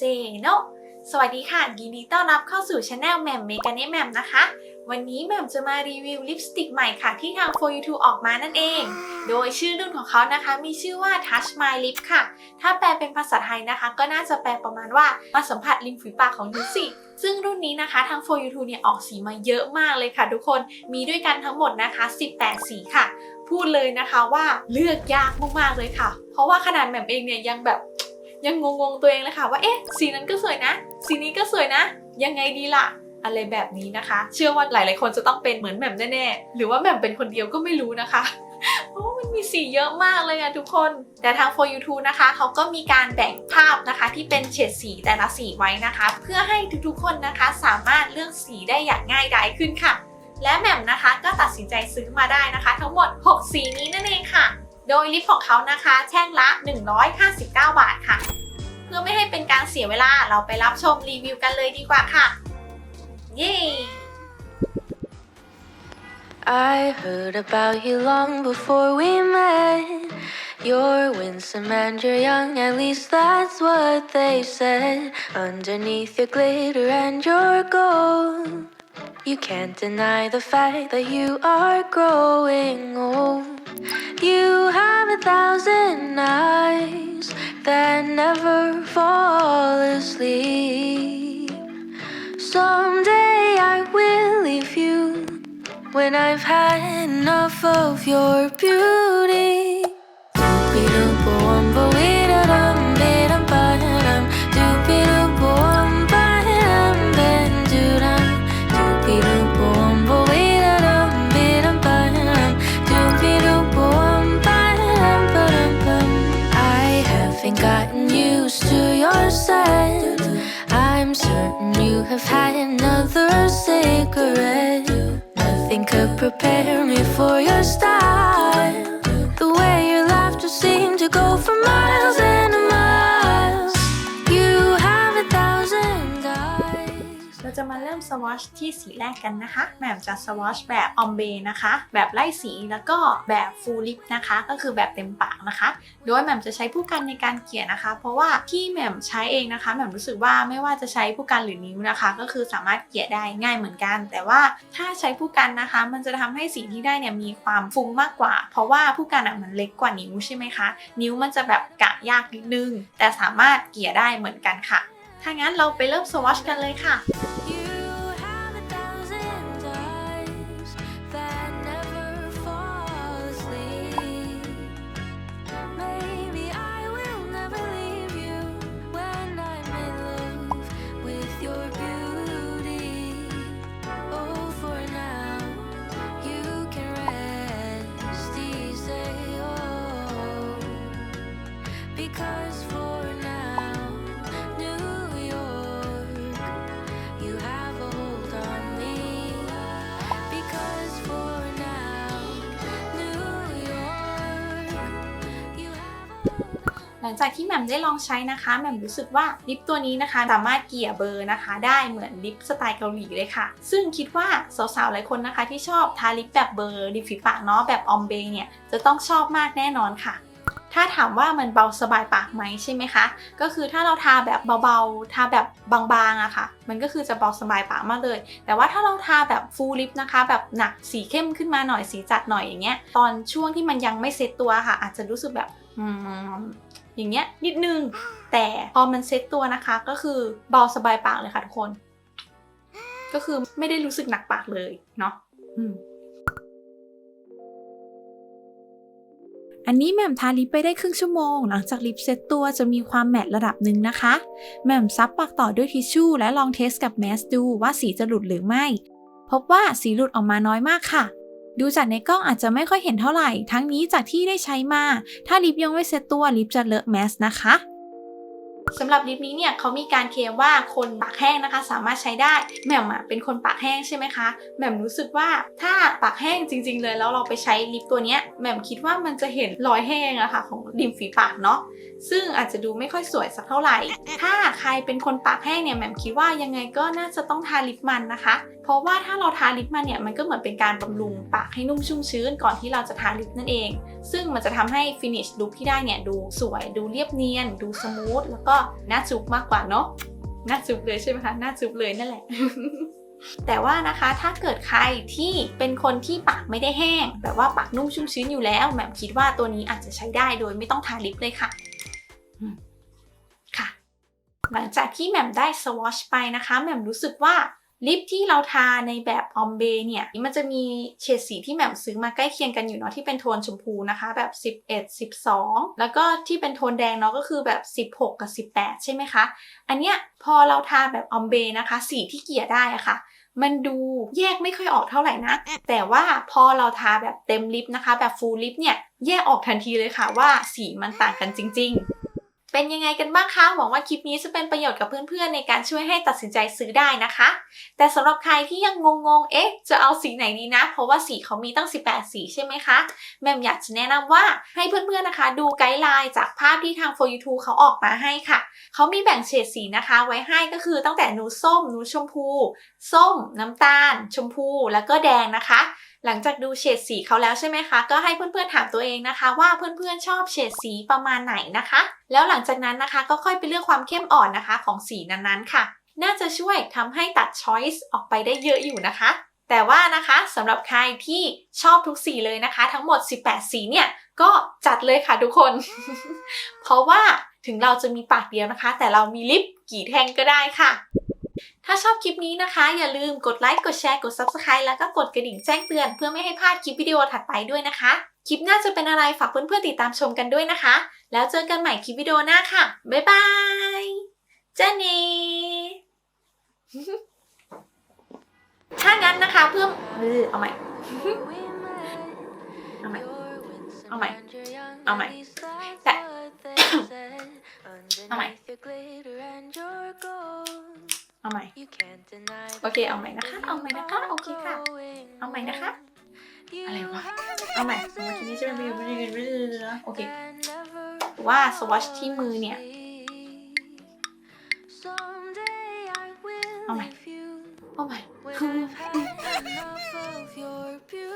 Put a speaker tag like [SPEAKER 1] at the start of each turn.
[SPEAKER 1] เซโนสวัสดีค่ะยินดีต้อนรับเข้าสู่ช anel แหม่มเมกาเนแหม่มนะคะ วันนี้แหม่มจะมารีวิวลิปสติกใหม่ค่ะที่ทาง For You To ออกมานั่นเอง โดยชื่อรุ่นของเขานะคะ มีชื่อว่า Touch My Lip ค่ะ ถ้าแปลเป็นภาษาไทยนะคะ ก็น่าจะแปลประมาณว่ามาสัมผัสริมฝีปากของยูสิซึ่งรุ่นนี้นะคะทาง For You To เนี่ยออกสีมาเยอะมากเลยค่ะ ทุกคนมีด้วยกันทั้งหมดนะคะ 18 สีค่ะ พูดเลยนะคะว่าเลือกยากมากๆเลยค่ะ เพราะว่าขนาดแหม่มเองเนี่ยยังแบบ ยังงงๆตัวเองเลยค่ะว่าเอ๊ะสีนั้นก็สวยนะ สีนี้ก็สวยนะ ยังไงดีล่ะอะไรแบบนี้นะคะ เชื่อว่าหลาย ๆ คนจะต้องเป็นเหมือนแหม่มแน่ๆ หรือว่าแหม่มเป็นคนเดียวก็ไม่รู้นะคะเพราะว่ามันมีสีเยอะมากเลยอะทุกคน แต่ทาง For You t o นะคะ เขาก็มีการแบ่งภาพนะคะ ที่เป็นเฉดสีแต่ละสีไว้นะคะ เพื่อให้ทุกๆ คนนะคะ สามารถเลือกสีได้อย่างง่ายดายขึ้นค่ะ และแหม่มนะคะก็ตัดสินใจซื้อมาได้นะคะ ทั้งหมด 6 สีนี้นั่นเองค่ะ โดยลิปของเขานะคะ แท่งละ 159 บาทค่ะ พื่อไม่ให้เป็นการเสียเวลาเราไปรับชมรีวิวกันเลยดีกว่าค่ะ เย้
[SPEAKER 2] I heard about you long before we met. You're winsome and you're young, at least that's what they said. Underneath your glitter and your gold, you can't deny the fact that you are growing old. You have a thousand eyes that never fall asleep. Someday I will leave you when I've had enough of your beauty. You have had another cigarette. Nothing could prepare me for your style. The way your laughter seemed to go for miles.
[SPEAKER 1] จะมาเริ่มสวอชที่สีแรกกันนะคะแหม่มจะสวอชแบบออมเบนะคะ แบบไล่สีแล้วก็แบบฟูลลิปนะคะ ก็คือแบบเต็มปากนะคะ โดยแหม่มจะใช้ผู้กันในการเกลี่ยนนะคะ เพราะว่าที่แหม่มใช้เองนะคะแหม่มรู้สึกว่าไม่ว่าจะใช้ผู้กันหรือนิ้วนะคะ ก็คือสามารถเกลี่ยได้ง่ายเหมือนกัน แต่ว่าถ้าใช้ผู้กันนะคะ มันจะทำให้สีที่ได้เนี่ยมีความฟุ้งมากกว่า เพราะว่าผู้กันอะมันเล็กกว่านิ้วใช่ไหมคะ นิ้วมันจะแบบกะยากนิดนึง แต่สามารถเกี่ยได้เหมือนกันค่ะ ถ้างั้นเราไปเริ่มสวอชกันเลยค่ะ หลังจากที่แหม่มได้ลองใช้นะคะแหม่มรู้สึกว่าลิปตัวนี้นะคะ สามารถเกลี่ยเบอร์นะคะ ได้เหมือนลิปสไตล์เกาหลีเลยค่ะ ซึ่งคิดว่าสาวๆหลายคนนะคะ ที่ชอบทาลิปแบบเบอร์ริมฝีปากเนาะแบบออมเบเนี่ยจะต้องชอบมากแน่นอนค่ะถ้าถามว่ามันเบาสบายปากไหมใช่ไหมคะ ก็คือถ้าเราทาแบบเบาๆ ทาแบบบางๆอะค่ะ มันก็คือจะเบาสบายปากมากเลย แต่ว่าถ้าเราทาแบบฟูลลิปนะคะ แบบหนักสีเข้มขึ้นมาหน่อยสีจัดหน่อยอย่างเงี้ย ตอนช่วงที่มันยังไม่เซ็ตตัวค่ะ อาจจะรู้สึกแบบ อืม อย่างเงี้ยนิดนึง แต่พอมันเซ็ตตัวนะคะ ก็คือเบาสบายปากเลยค่ะทุกคน ก็คือไม่ได้รู้สึกหนักปากเลยเนาะอันนี้แหม่มทาลิปไปได้ครึ่งชั่วโมง หลังจากลิปเซ็ตตัวจะมีความแมตระดับหนึ่งนะคะแหม่มซับปากต่อด้วยทิชชู่และลองเทสกับแมสดูว่าสีจะหลุดหรือไม่ พบว่าสีหลุดออกมาน้อยมากค่ะ ดูจากในกล้องอาจจะไม่ค่อยเห็นเท่าไหร่ ทั้งนี้จากที่ได้ใช้มา ถ้าลิปยังไม่เซ็ตตัวลิปจะเลอะแมสนะคะสำหรับลิปนี้เนี่ยเขามีการเคลมว่าคนปากแห้งนะคะ สามารถใช้ได้แหม่มอะเป็นคนปากแห้งใช่ไหมคะแหม่มรู้สึกว่าถ้าปากแห้งจริง ๆ เลยแล้วเราไปใช้ลิปตัวเนี้ยแหม่มคิดว่ามันจะเห็นรอยแห้งอะค่ะของริมฝีปากเนาะซึ่งอาจจะดูไม่ค่อยสวยสักเท่าไหร่ ถ้าใครเป็นคนปากแห้งเนี่ยแหม่มคิดว่ายังไงก็น่าจะต้องทาลิปมันนะคะ ราะว่าถ้าเราทาลิปมันเนี่ยมันก็เหมือนเป็นการบำรุงปากให้นุ่มชุ่มชื้นก่อนที่เราจะทาลิปนั่นเอง ซึ่งมันจะทำให้ finish look ที่ได้เนี่ยดูสวยดูเรียบเนียน ดูสมูทแล้วก็น่าจุบมากกว่าเนาะน่าจุบเลยใช่ไหมคะน่าจุบเลยนั่นแหละแต่ว่านะคะถ้าเกิดใครที่เป็นคนที่ปากไม่ได้แห้ง แบบว่าปากนุ่มชุ่มชื้นอยู่แล้วแหม่มคิดว่าตัวนี้อาจจะใช้ได้โดยไม่ต้องทาลิปเลยค่ะค่ะ หลังจากที่แหม่มได้สวอชไปนะคะแหม่มรู้สึกว่า ลิปที่เราทาในแบบออมเบเนี่ย มันจะมีเฉดสีที่แหม่มซื้อมาใกล้เคียงกันอยู่เนาะที่เป็นโทนชมพูนะคะ แบบ 11 12 แล้วก็ที่เป็นโทนแดงเนาะก็คือแบบ 16 กับ 18 ใช่ไหมคะ อันเนี้ยพอเราทาแบบออมเบนะคะ สีที่เกี่ยได้อะค่ะมันดูแยกไม่ค่อยออกเท่าไหร่นะ แต่ว่าพอเราทาแบบเต็มลิปนะคะ แบบฟูลลิปเนี่ย แยกออกทันทีเลยค่ะว่าสีมันต่างกันจริง ๆ เป็นยังไงกันบ้างคะ หวังว่าคลิปนี้จะเป็นประโยชน์กับเพื่อนๆ ในการช่วยให้ตัดสินใจซื้อได้นะคะ แต่สำหรับใครที่ยังงงๆ เอ๊ะ จะเอาสีไหนดีนะ เพราะว่าสีเขามีตั้ง 18 สีใช่ไหมคะ แม่มอยากจะแนะนำว่าให้เพื่อนๆ นะคะ ดูไกด์ไลน์จากภาพที่ทาง for you 2เขาออกมาให้ค่ะ เขามีแบ่งเฉดสีนะคะ ไว้ให้ก็คือตั้งแต่นูส้มนูชมพู ส้ม น้ำตาล ชมพู แล้วก็แดงนะคะหลังจากดูเฉดสีเขาแล้วใช่ไหมคะ ก็ให้เพื่อนๆถามตัวเองนะคะ ว่าเพื่อนๆชอบเฉดสีประมาณไหนนะคะ แล้วหลังจากนั้นนะคะก็ค่อยไปเลือกความเข้มอ่อนนะคะของสีนั้นๆค่ะ น่าจะช่วยทำให้ตัดช้อยส์ออกไปได้เยอะอยู่นะคะ แต่ว่านะคะสำหรับใครที่ชอบทุกสีเลยนะคะ ทั้งหมด 18 สีเนี่ยก็จัดเลยค่ะทุกคน เพราะว่าถึงเราจะมีปากเดียวนะคะ แต่เรามีลิปกี่แท่งก็ได้ค่ะ ถ้าชอบคลิปนี้นะคะ อย่าลืมกดไลค์กดแชร์กด Subscribe แล้วก็กดกระดิ่งแจ้งเตือนเพื่อไม่ให้พลาดคลิปวิดีโอถัดไปด้วยนะคะ คลิปหน้าจะเป็นอะไรฝากเพื่อนๆติดตามชมกันด้วยนะคะ แล้วเจอกันใหม่คลิปวิดีโอหน้าค่ะบ๊ายบายเจนนี่ถ้างั้นนะคะเพื่อเออเอาใหม่เอาใหม่เอาใหม่เอาใหม่แต่เอาใหม่ เอาใหม่ โอเค เอาใหม่นะคะ เอาใหม่นะคะ โอเคค่ะ เอาใหม่นะคะ อะไรวะ เอาใหม่เมื่อกี้นี้จะเป็นโอเคว่าสวอชที่มือเนี่ย เอาใหม่ เอาใหม่
[SPEAKER 2] Beat up on